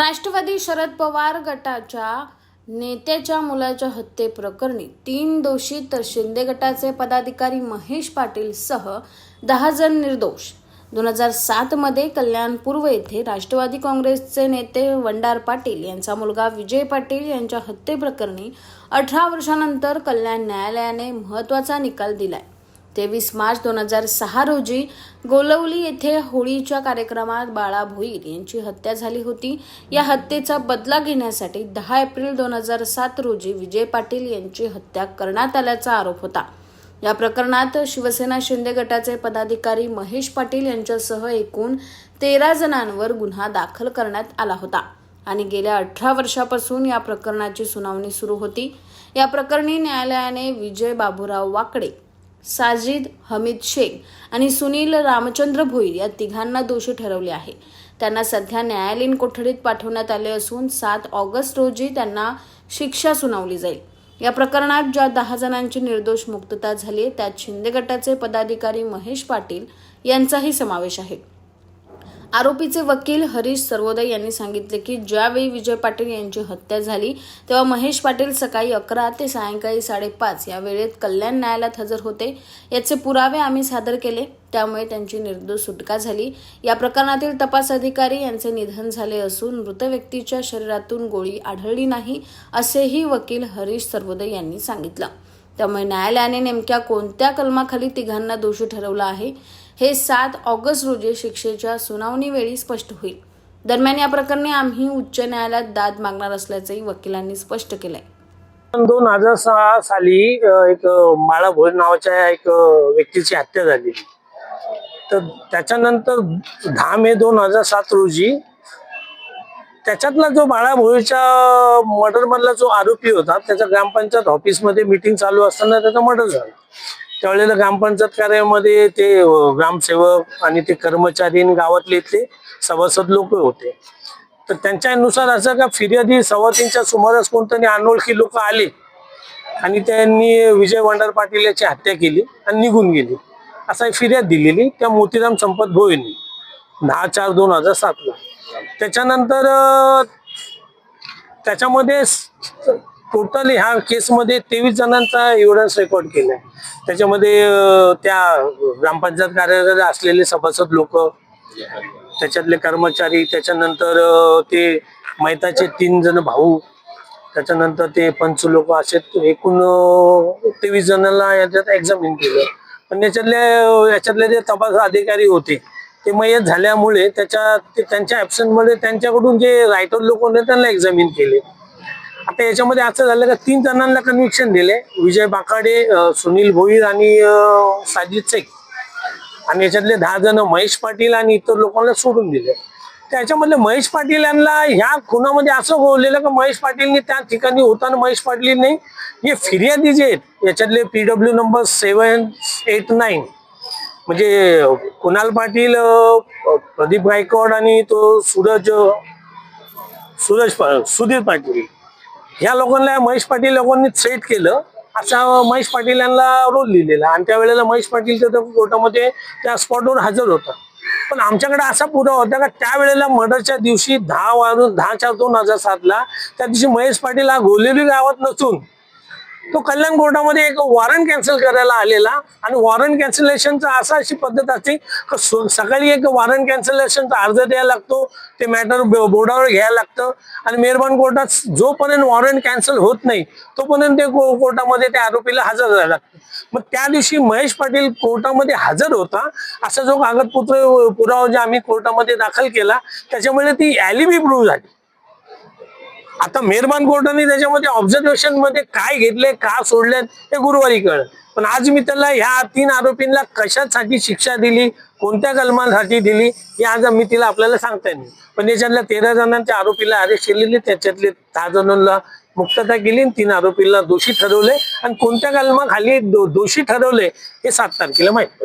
राष्ट्रवादी शरद पवार गटाच्या नेत्याच्या मुलाच्या हत्येप्रकरणी तीन दोषी तर शिंदे गटाचे पदाधिकारी महेश पाटील सह दहा जण निर्दोष. दोन हजार सातमध्ये कल्याण पूर्व येथे राष्ट्रवादी काँग्रेसचे नेते वंडार पाटील यांचा मुलगा विजय पाटील यांच्या हत्येप्रकरणी अठरा वर्षानंतर कल्याण न्यायालयाने महत्त्वाचा निकाल दिलाय. तेवीस मार्च दोन हजार सहा रोजी गोलवली येथे होळीच्या कार्यक्रमात बाळा भोईर यांची हत्या झाली होती. या हत्येचा बदला घेण्यासाठी दहा एप्रिल दोन हजार सात रोजी विजय पाटील यांची हत्या करण्यात आल्याचा आरोप होता. या प्रकरणात शिवसेना शिंदे गटाचे पदाधिकारी महेश पाटील यांच्यासह एकूण तेरा जणांवर गुन्हा दाखल करण्यात आला होता आणि गेल्या अठरा वर्षापासून या प्रकरणाची सुनावणी सुरू होती. या प्रकरणी न्यायालयाने विजय बाबूराव वाकडे साजिद हमीद शेख आणि सुनील रामचंद्र भोईर या तिघांना दोषी ठरवले आहे. त्यांना सध्या न्यायालयीन कोठडीत पाठवण्यात आले असून सात ऑगस्ट रोजी त्यांना शिक्षा सुनावली जाईल. या प्रकरणात ज्या दहा जणांची निर्दोष मुक्तता झाली त्यात शिंदे गटाचे पदाधिकारी महेश पाटील यांचाही समावेश आहे. आरोपीचे वकील हरीश सर्वोदय यांनी सांगितले की ज्यावेळी विजय पाटील यांची हत्या झाली तेव्हा महेश पाटील सकाळी अकरा ते सायंकाळी साडेपाच या वेळेत कल्याण न्यायालयात हजर होते. याचे पुरावे आम्ही सादर केले. त्यामुळे त्यांची निर्दोष सुटका झाली. या प्रकरणातील तपास अधिकारी यांचे निधन झाले असून मृत व्यक्तीच्या शरीरातून गोळी आढळली नाही असेही वकील हरीश सर्वोदय यांनी सांगितलं. त्यामुळे न्यायालयाने नेमक्या कोणत्या कलमाखाली तिघांना दोषी ठरवलं आहे? हे सात ऑगस्ट रोजी शिक्षेच्या सुनावणीवेळी स्पष्ट होईल. दरम्यान या प्रकरणी आम्ही उच्च न्यायालयात दाद मागणार असल्याचंही वकिलांनी स्पष्ट केलंय. दोन हजार सहा साली एक माळा भोज नावाच्या एक व्यक्तीची हत्या झाली तर त्याच्यानंतर दहा मे दोन हजार सात रोजी त्याच्यातला जो बाळा भोईच्या मर्डर मधला जो आरोपी होता त्याच्या ग्रामपंचायत ऑफिसमध्ये मीटिंग चालू असताना त्याचा मर्डर झाला. त्यावेळेला ग्रामपंचायत कार्यामध्ये ते ग्रामसेवक आणि ते कर्मचारी आणि गावातले ते सभासद लोक होते. तर त्यांच्यानुसार असं का फिर्यादी सव्वा तीनच्या सुमारास कोणतरी अनोळखी लोक आले आणि त्यांनी विजय वंडार पाटील याची हत्या केली आणि निघून गेली. असा एक फिर्याद दिलेली त्या मोतीराम संपत भोईनी दहा चार दोन हजार सातला. त्याच्यानंतर त्याच्यामध्ये टोटल ह्या केसमध्ये तेवीस जणांचा एव्हिडन्स रेकॉर्ड केलाय. त्याच्यामध्ये त्या ग्रामपंचायत कार्यालयात असलेले सभासद लोक त्याच्यातले कर्मचारी त्याच्यानंतर ते मैताचे तीन जण भाऊ त्याच्यानंतर ते पंच लोक असे एकूण तेवीस जणांना याच्यात एक्झामिन केलं. पण याच्यातले याच्यातले जे तपास अधिकारी होते ते मयत झाल्यामुळे त्याच्या ते त्यांच्या absent त्यांच्याकडून जे रायटर लोक होते त्यांना एक्झामिन केले. आता याच्यामध्ये असं झालं का तीन जणांना कन्व्हिक्शन दिले. विजय बाकाडे सुनील भोईर आणि साजिद शेख. आणि याच्यातले दहा जण महेश पाटील आणि इतर लोकांना सोडून दिले. त्याच्यामधले महेश पाटील यांना ह्या खुनामध्ये असं बोललेलं का महेश पाटीलनी त्या ठिकाणी होताना महेश पाटीलने हे फिर्यादी जे आहेत याच्यातले PW number seven eight nine. म्हणजे कुणाल पाटील प्रदीप गायकवाड आणि तो सूरज सूरज पा- सुधीर पाटील. ह्या लोकांना महेश पाटील लोकांनी सेट केलं. असा महेश पाटील यांना रोल लिहिलेला. आणि त्यावेळेला महेश पाटील त्या कोर्टामध्ये त्या स्पॉटवर हजर होता. पण आमच्याकडे असा पुरावा होता का त्यावेळेला मर्डरच्या दिवशी दहा वाजून दहाच्या दोन हजार सातला त्या दिवशी महेश पाटील हा गोलेली गावात नसून तो कल्याण कोर्टामध्ये एक वॉरंट कॅन्सल करायला आलेला आणि वॉरंट कॅन्सलेशनचा असा अशी पद्धत असते सकाळी एक वॉरंट कॅन्सलेशनचा अर्ज द्यायला लागतो ते मॅटर बोर्डावर घ्यायला लागतं आणि मेहरबान कोर्टात जोपर्यंत वॉरंट कॅन्सल होत नाही तोपर्यंत ते कोर्टामध्ये त्या आरोपीला हजर राहायला लागतं. मग त्या दिवशी महेश पाटील कोर्टामध्ये हजर होता असा जो कागदपत्र पुरावा जे आम्ही कोर्टामध्ये दाखल केला त्याच्यामुळे ती ॲलिबी प्रूव्ह झाली. आता मेहरबान कोर्टाने त्याच्यामध्ये ऑब्झर्वेशनमध्ये काय घेतले का सोडले हे गुरुवारी कळलं. पण आज मी त्याला ह्या तीन आरोपींना कशासाठी शिक्षा दिली कोणत्या कलमांसाठी दिली हे आज मी तिला आपल्याला सांगता येईल पण याच्यातल्या तेरा जणांच्या आरोपीला अरेस्ट केलेली त्याच्यातले दहा जणांना मुक्तता केली आणि तीन आरोपीला दोषी ठरवले. आणि कोणत्या कलमाखाली दो- दोषी ठरवले हे सात तारखेला माहीत